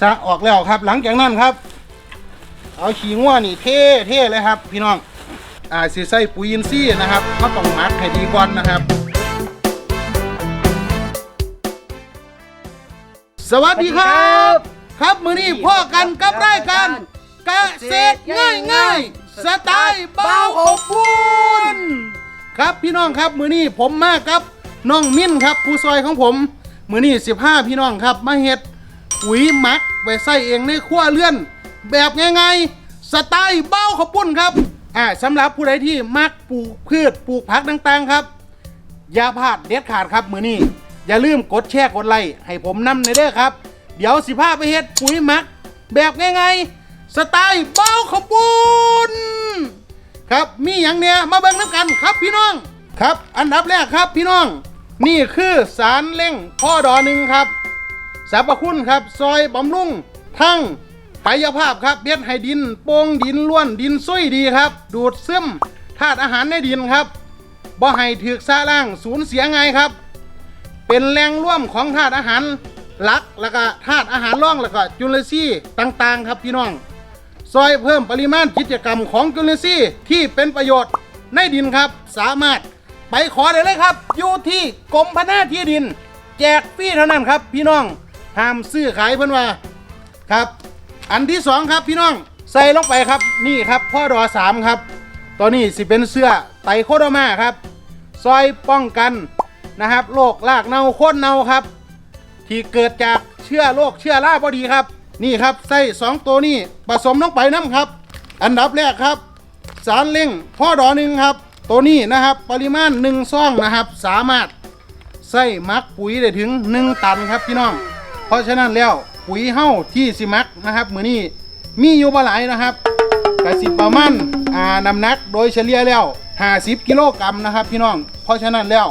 สะออกแล้วครับ หลังจากนั้นครับ เอาขี้ง่วนี่เท่เท่เลยครับ พี่น้องอ่าสิใส่ปุ๋ยอินทรีย์นะครับก็ต้องหมักให้ดีก่อนนะครับ สวัสดีครับ ครับมือนี้พ่อกันกับรายการเกษตรง่ายง่ายๆสไตล์เบาอบอุ่นครับพี่น้องครับมือนี้ผมมากับน้องมิ้นครับผู้ซอยของผมมือนี้15 พี่น้องครับมาเฮ็ดปุ๋ยหมัก ไว้ใส่เองในครัวเรือน แบบง่ายๆสไตล์เบาขปุ่นครับอ่าสำหรับผู้ใดที่มักปลูกพืชปลูกผักต่างๆครับ อย่าพลาดเด็ดขาดครับมือนี้อย่าลืมกดแชร์กดไลค์ให้ผมนำในเด้อครับ เดี๋ยวสิพาไปเฮ็ดปุ๋ยหมัก แบบง่ายๆสไตล์เบ้าขบุนครับมีอย่างเนี้ยมาเบิ่งน้ำกันครับพี่น้องครับ อันดับแรกครับพี่น้อง นี่คือสารเล่งพ่อดอหนึ่งครับ สรรพคุณครับ ซอยบำรุงทั้งปายภาพครับเบ็ดให้ดินโป่งดินล้วนดินซุยดีครับ ดูดซึมธาตุอาหารในดินครับบ่ให้ถือกซาล่างสูญเสียไงครับ เป็นแหล่งร่วมของธาตุอาหารหลักแล้วก็ธาตุอาหารร่องแล้วก็จุลินทรีย์ต่างๆ ครับพี่น้องซอยเพิ่มปริมาณกิจกรรมของจุลินทรีย์ที่เป็นประโยชน์ในดินครับ สามารถไปขอได้เลยครับ อยู่ที่กรมพัฒนาที่ดิน แจกฟรีเท่านั้นครับ พี่น้อง ห้ามซื้อขายเพิ่นว่าครับ อันที่สองครับพี่น้องใส่ลงไปครับนี่ครับพ่อดอสามครับตัวนี้สิเป็นเสื้อไตโคโดมาครับ ซอยป้องกันนะครับโรคลากเน่าโคนเน่าครับ ที่เกิดจากเชื้อโรคเชื้อราบดีครับ นี่ครับไส้สองตัวนี้ผสมลงไปน้ำครับ อันดับแรกครับ สารเล่งพ่อดอหนึ่งครับ ตัวนี้นะครับปริมาณหนึ่งซองนะครับ สามารถใส่มักปุ๋ยได้ถึง 1 ตันครับพี่น้อง เพราะฉะนั้นแล้วปุ๋ยเฮ้าที่สิมักนะครับมือนี้มีอยู่บ่หลายนะครับกสิประมาณอ่านำหนักโดยเฉลี่ยแล้ว50กิโลกรัมนะครับ พี่น้อง เพราะฉะนั้นแล้ว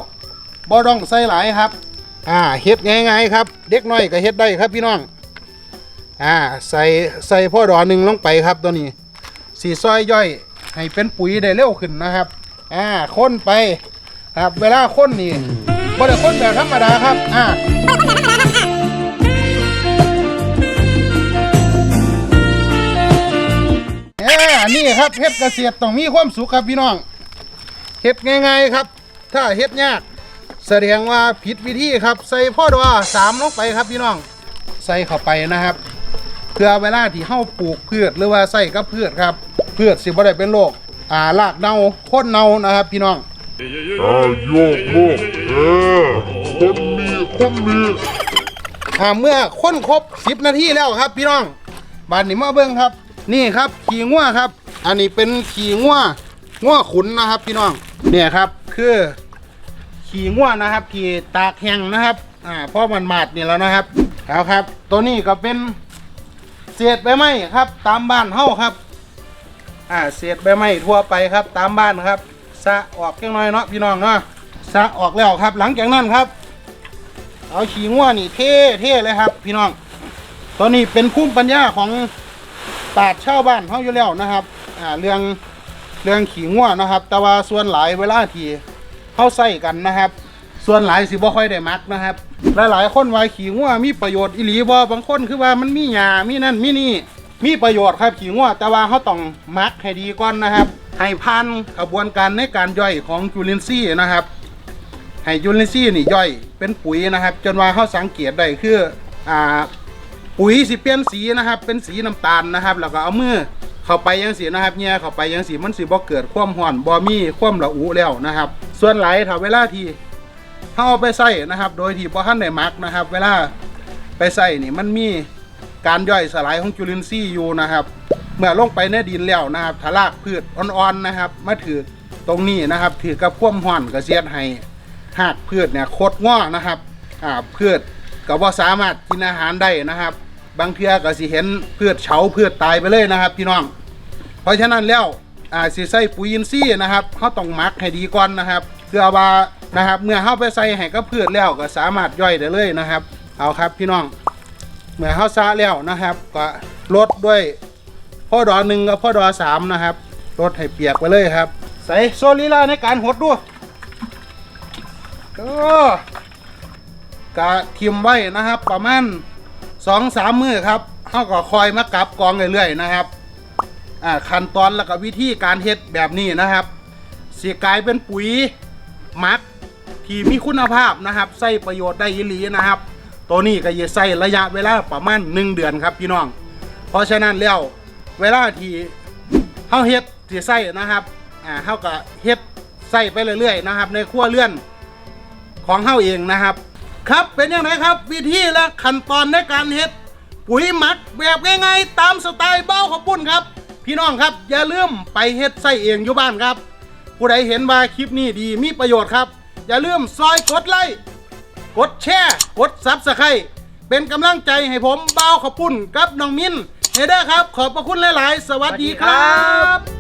บ่ต้องใส่หลายครับอ่าเฮ็ดง่ายๆครับ เด็กน้อยก็เฮ็ดได้ครับพี่น้องอ่าใส่ใส่พ่อดอหนึ่งลงไปครับตัวนี้สีซอยย่อย ให้เป็นปุ๋ยได้เร็วขึ้นนะครับอ่าค้นไปครับเวลาค้นนี่บ่ได้ค้นแบบธรรมดาครับอ่า เอ้นี่ครับเฮ็ดเกษตรต้องมีความสุขครับพี่น้องเฮ็ดง่ายๆครับ ถ้าเฮ็ดยากแสดงว่าผิดวิธีครับ ใส่พ่อดอสามลงไปครับพี่น้อง ใส่เข้าไปนะครับ เพื่อเวลาที่เฮาปลูกพืชหรือว่าใส่กับพืชครับพืชสิบ่ได้เป็นโรคอ่ารากเน่าโคนเน่านะครับ พี่น้องอ่าโยกโลกเออคนมีคนมีอ่าเมื่อค้นครบ10 นาทีแล้วครับ พี่น้องบานนี้มาเบิ่งครับ นี่ครับขี่งัวครับ อันนี้เป็นขี่งัวงัวขุนนะครับพี่น้องเนี่ยครับคือขี่งัวนะครับขี่ตากแห้งนะครับอ่าเพราะมันมาดนี่แล้วนะครับเอาครับ ตัวนี้ก็เป็นเศษใบไม้ครับ ตามบ้านเฮาครับอ่าเศษใบไม้ทั่วไปครับ ตามบ้านครับสะออกจังน้อยเนาะพี่น้องเนาะสะออกแล้วครับ หลังจากนั้นครับ เอาขี้ง่วนี่เท่เท่เลยครับ พี่น้องตัวนี้เป็นภูมิปัญญาของ ปราดชาบ้านเขาอยู่แล้วนะครับอ่าเรื่องเรื่องขี้ง่วนะครับ แต่ว่าส่วนหลายเวลาที่เขาใส่กันนะครับ ส่วนหลายสิบ่ค่อยได้มักนะครับ หลายๆคนว่าขี้ง่วมีประโยชน์อีหลีบ่บางคนคือว่ามันมีหญ้ามีนั่นมีนี่มีประโยชน์ครับขี้ง่วแต่ว่าเขาต้องมักให้ดีก่อนนะครับ ให้ผ่านกระบวนการในการย่อยของจุลินทรีย์นะครับให้จุลินทรีย์นี่ย่อยเป็นปุ๋ยนะครับ จนว่าเขาสังเกตได้คืออ่า ปุ๋ยสิเปลี่ยนสีนะครับ เป็นสีน้ำตาลนะครับ แล้วก็เอามือเข้าไปยังสีนะครับเนี่ยเข้าไปยังสีมันสิบ่เกิดความร้อนบ่มีความระอุแล้วนะครับ ส่วนไหลถ้าเวลาที่เขาเอาไปใส่นะครับ โดยที่บ่ทันได้มักนะครับ เวลาไปใส่นี่มันมีการย่อยสลายของจุลินทรีย์อยู่นะครับ เมื่อลงไปในดินแล้วนะครับถ้ากพืชอ่อนๆนะครับ มาถือตรงนี้นะครับ ถือกับความร้อนกระเสียดให้หากพืชเนี่ยโคตรง้อนะครับอ่าพืชก็บ่สามารถกินอาหารได้นะครับ บางเทื่อก็สิเห็นพืชเฉาพืชตายไปเลยนะครับ พี่น้อง เพราะฉะนั้นแล้วอ่าสิใส่ปุ๋ยอินทรีย์นะครับเขาต้องหมักให้ดีก่อนนะครับเพื่อว่านะครับเมื่อเข้าไปใส่ให้กับพืชแล้วก็สามารถย่อยได้เลยนะครับ เอาครับพี่น้อง เมื่อเข้าซาแล้วนะครับ ก็ลดด้วยพ่อดอหนึ่งกับพ่อดอสามนะครับลดให้เปียกไปเลยครับ ใส่โซลีลาในการหดด้วยก็กะทิมไว้นะครับ ประมาณ สองสามมือครับเขาก็คอยมากลับกองเรื่อยๆนะครับอ่าขั้นตอนแล้วก็วิธีการเฮ็ดแบบนี้นะครับสีกลายเป็นปุ๋ยมักที่มีคุณภาพนะครับใส่ประโยชน์ได้อีหลีนะครับ ตัวนี้ก็จะใส่ระยะเวลาประมาณ1เดือนครับพี่น้อง เพราะฉะนั้นแล้วเวลาที่เฮาเฮ็ดที่ใส่นะครับอ่าเฮาก็เฮ็ดใส่ไปเรื่อยๆนะครับ ในครัวเรือนของเฮาเองนะครับ ครับเป็นยังไงครับ วิธีและขั้นตอนในการเฮ็ดปุ๋ยหมักแบบง่ายๆตามสไตล์เบ้าขอบปุ้นครับ พี่น้องครับอย่าลืมไปเฮ็ดใส่เองอยู่บ้านครับ ผู้ใดเห็นว่าคลิปนี้ดีมีประโยชน์ครับ อย่าลืมซอยกดไลค์กดแชร์กดซับสไครต์เป็นกำลังใจให้ผมเบ้าขอบปุ้นกับน้องมินเฮเด้อครับ ขอบพระคุณหลาย ๆ สวัสดีครับ